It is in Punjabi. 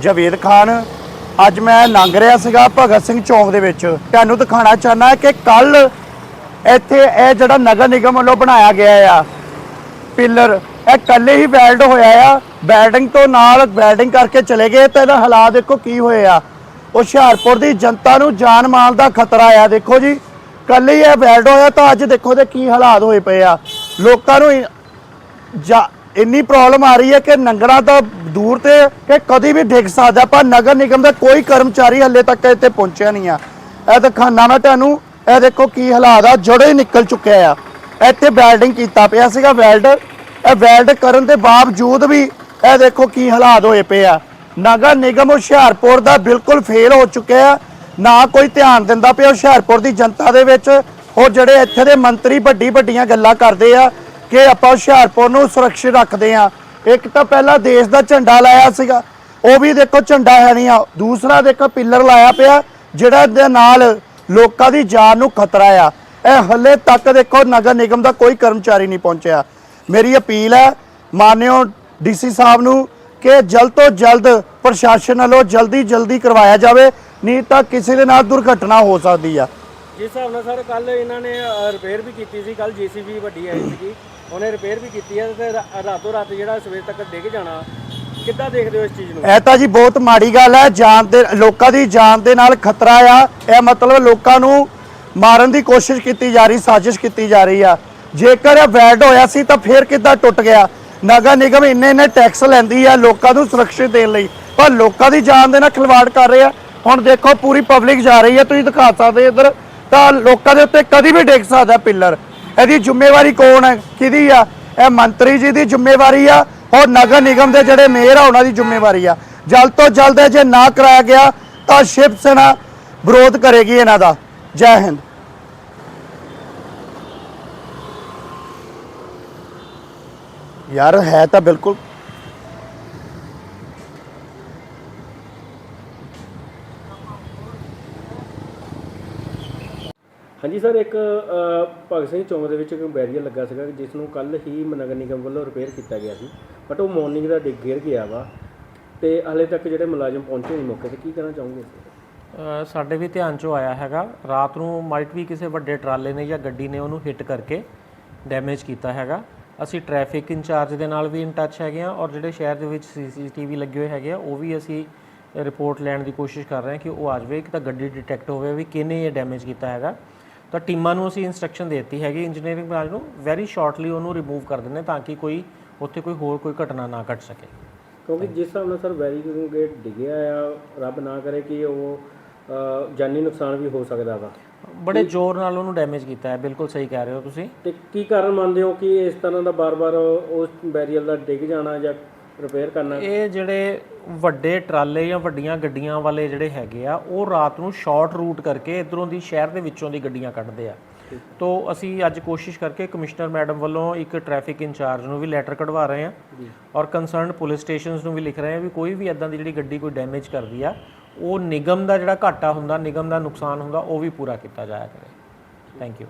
ਜਵੇਦ ਖਾਨ, ਅੱਜ ਮੈਂ ਲੰਘ ਰਿਹਾ ਸੀਗਾ ਭਗਤ ਸਿੰਘ ਚੌਂਕ ਦੇ ਵਿੱਚ। ਤੁਹਾਨੂੰ ਦਿਖਾਣਾ ਚਾਹਨਾ ਕਿ ਕੱਲ ਇੱਥੇ ਇਹ ਜਿਹੜਾ ਨਗਰ ਨਿਗਮ ਵੱਲੋਂ ਬਣਾਇਆ ਗਿਆ ਆ, ਪਿੱਲਰ, ਇਹ ਕੱਲੇ ਹੀ ਵੈਲਡ ਹੋਇਆ ਆ। ਵੈਲਡਿੰਗ ਤੋਂ ਨਾਲ ਵੈਲਡਿੰਗ ਕਰਕੇ ਚਲੇ ਗਏ ਤੇ ਇਹਦਾ ਹਾਲਾਤ ਦੇਖੋ ਕੀ ਹੋਏ ਆ। ਹੁਸ਼ਿਆਰਪੁਰ ਦੀ ਜਨਤਾ ਨੂੰ ਜਾਨ ਮਾਲ ਦਾ ਖਤਰਾ ਆ, ਦੇਖੋ ਜੀ। ਕੱਲੇ ਹੀ ਇਹ ਵੈਲਡ ਹੋਇਆ ਤਾਂ ਅੱਜ ਦੇਖੋ ਦੇ ਕੀ ਹਾਲਾਤ ਹੋਏ ਪਏ ਆ। ਲੋਕਾਂ ਨੂੰ ਜਾ ਇੰਨੀ ਪ੍ਰੋਬਲਮ ਆ ਰਹੀ ਹੈ ਕਿ ਨੰਗਰਾ ਤਾਂ ਦੂਰ ਤੇ ਕਿ ਕਦੀ ਵੀ ਡਿੱਗ ਸਕਦਾ, ਪਰ ਨਗਰ ਨਿਗਮ ਦਾ ਕੋਈ ਕਰਮਚਾਰੀ ਹੱਲੇ ਤੱਕ ਇੱਥੇ ਪਹੁੰਚਿਆ ਨਹੀਂ ਆ। ਇਹ ਦਿਖਾਣਾ ਮੈਂ ਤੁਹਾਨੂੰ, ਇਹ ਦੇਖੋ ਕੀ ਹਾਲਾਤ ਆ ਜੜੇ ਨਿਕਲ ਚੁੱਕਿਆ ਆ। ਇੱਥੇ ਵੈਲਡਿੰਗ ਕੀਤਾ ਪਿਆ ਸੀਗਾ ਵੈਲਡ। ਇਹ ਵੈਲਡ ਕਰਨ ਦੇ ਬਾਵਜੂਦ ਵੀ ਇਹ ਦੇਖੋ ਕੀ ਹਾਲਾਤ ਹੋਏ ਪਏ ਆ। ਨਗਰ ਨਿਗਮ ਹੁਸ਼ਿਆਰਪੁਰ ਦਾ ਬਿਲਕੁਲ ਫੇਲ ਹੋ ਚੁੱਕਿਆ ਆ। ਨਾ ਕੋਈ ਧਿਆਨ ਦਿੰਦਾ ਪਿਆ ਹੁਸ਼ਿਆਰਪੁਰ ਦੀ ਜਨਤਾ ਦੇ ਵਿੱਚ। ਉਹ ਜਿਹੜੇ ਇੱਥੇ ਦੇ ਮੰਤਰੀ ਵੱਡੀ ਵੱਡੀਆਂ ਗੱਲਾਂ ਕਰਦੇ ਆ ਕਿ ਆਪਾਂ ਹੁਸ਼ਿਆਰਪੁਰ ਨੂੰ ਸੁਰੱਖਿਅਤ ਰੱਖਦੇ ਆ ਇੱਕ ਤਾਂ ਪਹਿਲਾਂ ਦੇਸ਼ ਦਾ ਝੰਡਾ ਲਾਇਆ ਸੀਗਾ। ਉਹ ਵੀ ਦੇਖੋ ਝੰਡਾ ਹੈ ਨਹੀਂ ਆ। ਦੂਸਰਾ ਦੇਖੋ ਪਿੱਲਰ ਲਾਇਆ ਪਿਆ, ਜਿਹੜਾ ਦੇ ਨਾਲ ਲੋਕਾਂ ਦੀ ਜਾਨ ਨੂੰ ਖਤਰਾ ਆ। ਇਹ ਹੱਲੇ ਤੱਕ ਦੇਖੋ ਨਗਰ ਨਿਗਮ ਦਾ ਕੋਈ ਕਰਮਚਾਰੀ ਨਹੀਂ ਪਹੁੰਚਿਆ। ਮੇਰੀ ਅਪੀਲ ਹੈ, ਮਾਨਿਓ ਡੀਸੀ ਸਾਹਿਬ ਨੂੰ ਕਿ ਜਲਦ ਤੋਂ ਜਲਦ ਪ੍ਰਸ਼ਾਸਨ ਵੱਲੋਂ ਜਲਦੀ ਜਲਦੀ ਕਰਵਾਇਆ ਜਾਵੇ, ਨਹੀਂ ਤਾਂ ਕਿਸੇ ਦੇ ਨਾਲ ਦੁਰਘਟਨਾ ਹੋ ਸਕਦੀ ਆ। ਜਿਸ ਹਿਸਾਬ ਨਾਲ ਸਰ ਕੱਲ ਇਹਨਾਂ ਨੇ ਰਿਪੇਅਰ ਵੀ ਕੀਤੀ ਸੀ। ਕੱਲ ਜੀਸੀਬੀ ਵੱਡੀ ਆਈ ਸੀਗੀ। ਉਹਨੇ ਰਿਪੇਅਰ ਵੀ ਕੀਤੀ ਹੈ ਤੇ ਰਾ- ਰਾਤੋਂ ਰਾਤ ਜਿਹੜਾ ਸਵੇਰ ਤੱਕ ਡਿੱਗ ਜਾਣਾ, ਕਿੱਦਾਂ ਦੇਖਦੇ ਹੋ ਇਸ ਚੀਜ਼ ਨੂੰ? ਇਹ ਤਾਂ ਜੀ ਬਹੁਤ ਮਾੜੀ ਗੱਲ ਹੈ, ਜਾਨ ਦੇ, ਲੋਕਾਂ ਦੀ ਜਾਨ ਦੇ ਨਾਲ ਖਤਰਾ ਆ। ਇਹ ਮਤਲਬ ਲੋਕਾਂ ਨੂੰ ਮਾਰਨ ਦੀ ਕੋਸ਼ਿਸ਼ ਕੀਤੀ ਜਾ ਰਹੀ, ਸਾਜ਼ਿਸ਼ ਕੀਤੀ ਜਾ ਰਹੀ ਆ। ਜੇਕਰ ਇਹ ਵੈਲਡ ਹੋਇਆ ਸੀ ਤਾਂ ਫੇਰ ਕਿੱਦਾਂ ਟੁੱਟ ਗਿਆ? ਨਗਰ ਨਿਗਮ ਇੰਨੇ ਇੰਨੇ ਟੈਕਸ ਲੈਂਦੀ ਆ ਲੋਕਾਂ ਨੂੰ ਸੁਰੱਖਿਅਤ ਦੇਣ ਲਈ, ਪਰ ਲੋਕਾਂ ਦੀ ਜਾਨ ਦੇ ਨਾਲ ਖਿਲਵਾੜ ਕਰ ਰਹੇ ਆ। ਹੁਣ ਦੇਖੋ ਪੂਰੀ ਪਬਲਿਕ ਜਾ ਰਹੀ ਹੈ, ਤੁਸੀਂ ਦਿਖਾ ਸਕਦੇ ਇੱਧਰ, ਤਾਂ ਲੋਕਾਂ ਦੇ ਉੱਤੇ ਕਦੀ ਵੀ ਡਿੱਗ ਸਕਦਾ ਪਿੱਲਰ ਇਹਦੀ ਜ਼ਿੰਮੇਵਾਰੀ ਕੌਣ ਹੈ? ਕਿਹਦੀ ਆ? ਇਹ ਮੰਤਰੀ ਜੀ ਦੀ ਜ਼ਿੰਮੇਵਾਰੀ ਆ ਔਰ ਨਗਰ ਨਿਗਮ ਦੇ ਜਿਹੜੇ ਮੇਅਰ ਆ, ਉਹਨਾਂ ਦੀ ਜ਼ਿੰਮੇਵਾਰੀ ਆ। ਜਲਦ ਤੋਂ ਜਲਦ ਇਹ ਜੇ ਨਾ ਕਰਾਇਆ ਗਿਆ, ਤਾਂ ਸ਼ਿਵ ਸੈਨਾ ਵਿਰੋਧ ਕਰੇਗੀ ਇਹਨਾਂ ਦਾ। ਜੈ ਹਿੰਦ। ਯਾਰ, ਹੈ ਤਾਂ ਬਿਲਕੁਲ ਹਾਂਜੀ ਸਰ, ਇੱਕ ਭਗਤ ਸਿੰਘ ਚੌਂਕ ਦੇ ਵਿੱਚ ਇੱਕ ਬੈਰੀਅਰ ਲੱਗਾ ਸੀਗਾ ਜਿਸ ਨੂੰ ਕੱਲ ਹੀ ਨਗਰ ਨਿਗਮ ਵੱਲੋਂ ਰਿਪੇਅਰ ਕੀਤਾ ਗਿਆ ਸੀ। ਬਟ ਉਹ ਮਾਰਨਿੰਗ ਦਾ ਡਿੱਗ ਗਿਰ ਗਿਆ ਵਾ ਤੇ ਹਲੇ ਤੱਕ ਜਿਹੜੇ ਮੁਲਾਜ਼ਮ ਪਹੁੰਚੇ ਨਹੀਂ ਮੌਕੇ ਤੇ, ਕੀ ਕਹਿਣਾ ਚਾਹੋਗੇ? ਸਾਡੇ ਵੀ ਧਿਆਨ 'ਚੋਂ ਆਇਆ ਹੈਗਾ। ਰਾਤ ਨੂੰ ਮਾਈਟ ਵੀ ਕਿਸੇ ਵੱਡੇ ਟਰਾਲੇ ਨੇ ਜਾਂ ਗੱਡੀ ਨੇ ਉਹਨੂੰ ਹਿੱਟ ਕਰਕੇ ਡੈਮੇਜ ਕੀਤਾ ਹੈਗਾ। ਅਸੀਂ ਟ੍ਰੈਫਿਕ ਇੰਚਾਰਜ ਦੇ ਨਾਲ ਵੀ ਇਨ ਟੱਚ ਹੈਗੇ ਆ ਔਰ ਜਿਹੜੇ ਸ਼ਹਿਰ ਦੇ ਵਿੱਚ ਸੀਸੀਟੀਵੀ ਲੱਗੇ ਹੋਏ ਹੈਗੇ ਆ, ਉਹ ਵੀ ਅਸੀਂ ਰਿਪੋਰਟ ਲੈਣ ਦੀ ਕੋਸ਼ਿਸ਼ ਕਰ ਰਹੇ ਹਾਂ ਕਿ ਉਹ ਆ ਜਾਵੇ ਕਿ ਤਾਂ ਗੱਡੀ ਡਿਟੈਕਟ ਹੋਵੇ ਵੀ ਕਿਹਨੇ ਇਹ ਡੈਮੇਜ ਕੀਤਾ ਹੈਗਾ। ਤਾਂ ਟੀਮਾਂ ਨੂੰ ਅਸੀਂ ਇਨਸਟਰਕਸ਼ਨ ਦੇ ਦਿੱਤੀ ਹੈਗੀ ਇੰਜੀਨੀਅਰਿੰਗ ਬ੍ਰਾਂਚ ਨੂੰ ਵੈਰੀ ਸ਼ਾਰਟਲੀ ਉਹਨੂੰ ਰਿਮੂਵ ਕਰ ਦਿੰਦੇ ਤਾਂ ਕਿ ਕੋਈ ਉੱਥੇ ਕੋਈ ਹੋਰ ਕੋਈ ਘਟਨਾ ਨਾ ਘਟ ਸਕੇ। ਕਿਉਂਕਿ ਜਿਸ ਹਿਸਾਬ ਨਾਲ ਸਰ ਬੈਰੀਕੇਡ ਗੇਟ ਡਿੱਗਿਆ ਆ ਰੱਬ ਨਾ ਕਰੇ ਕਿ ਉਹ ਜਾਨੀ ਨੁਕਸਾਨ ਵੀ ਹੋ ਸਕਦਾ ਵਾ। ਬੜੇ ਜ਼ੋਰ ਨਾਲ ਉਹਨੂੰ ਡੈਮੇਜ ਕੀਤਾ ਹੈ ਬਿਲਕੁਲ ਸਹੀ ਕਹਿ ਰਹੇ ਹੋ ਤੁਸੀਂ। ਤੇ ਕੀ ਕਾਰਨ ਮੰਨਦੇ ਹੋ ਕਿ ਇਸ ਤਰ੍ਹਾਂ ਦਾ ਬਾਰ-ਬਾਰ ਉਸ ਬੈਰੀਅਰ ਦਾ ਡਿੱਗ ਜਾਣਾ ਜਾਂ ਰਿਪੇਅਰ ਕਰਨਾ? ਇਹ ਜਿਹੜੇ ਵੱਡੇ ਟਰਾਲੇ ਜਾਂ ਵੱਡੀਆਂ ਗੱਡੀਆਂ ਵਾਲੇ ਜਿਹੜੇ ਹੈਗੇ ਆ ਉਹ ਰਾਤ ਨੂੰ ਸ਼ਾਰਟ ਰੂਟ ਕਰਕੇ ਇਧਰੋਂ ਦੀ ਸ਼ਹਿਰ ਦੇ ਵਿੱਚੋਂ ਦੀ ਗੱਡੀਆਂ ਕੱਢਦੇ ਆ। ਤੋ ਅਸੀਂ ਅੱਜ ਕੋਸ਼ਿਸ਼ ਕਰਕੇ ਕਮਿਸ਼ਨਰ ਮੈਡਮ ਵੱਲੋਂ ਇੱਕ ਟ੍ਰੈਫਿਕ ਇੰਚਾਰਜ ਨੂੰ ਵੀ ਲੈਟਰ ਕਢਵਾ ਰਹੇ ਆ ਔਰ ਕੰਸਰਨਡ ਪੁਲਿਸ ਸਟੇਸ਼ਨਸ ਨੂੰ ਵੀ ਲਿਖ ਰਹੇ ਆ ਵੀ ਕੋਈ ਵੀ ਇਦਾਂ ਦੀ ਜਿਹੜੀ ਗੱਡੀ ਕੋਈ ਡੈਮੇਜ ਕਰਦੀ ਆ ਉਹ ਨਿਗਮ ਦਾ ਜਿਹੜਾ ਘਾਟਾ ਹੁੰਦਾ ਨਿਗਮ ਦਾ ਨੁਕਸਾਨ ਹੁੰਦਾ ਉਹ ਵੀ ਪੂਰਾ ਕੀਤਾ ਜਾਇਆ ਕਰੇ। Thank you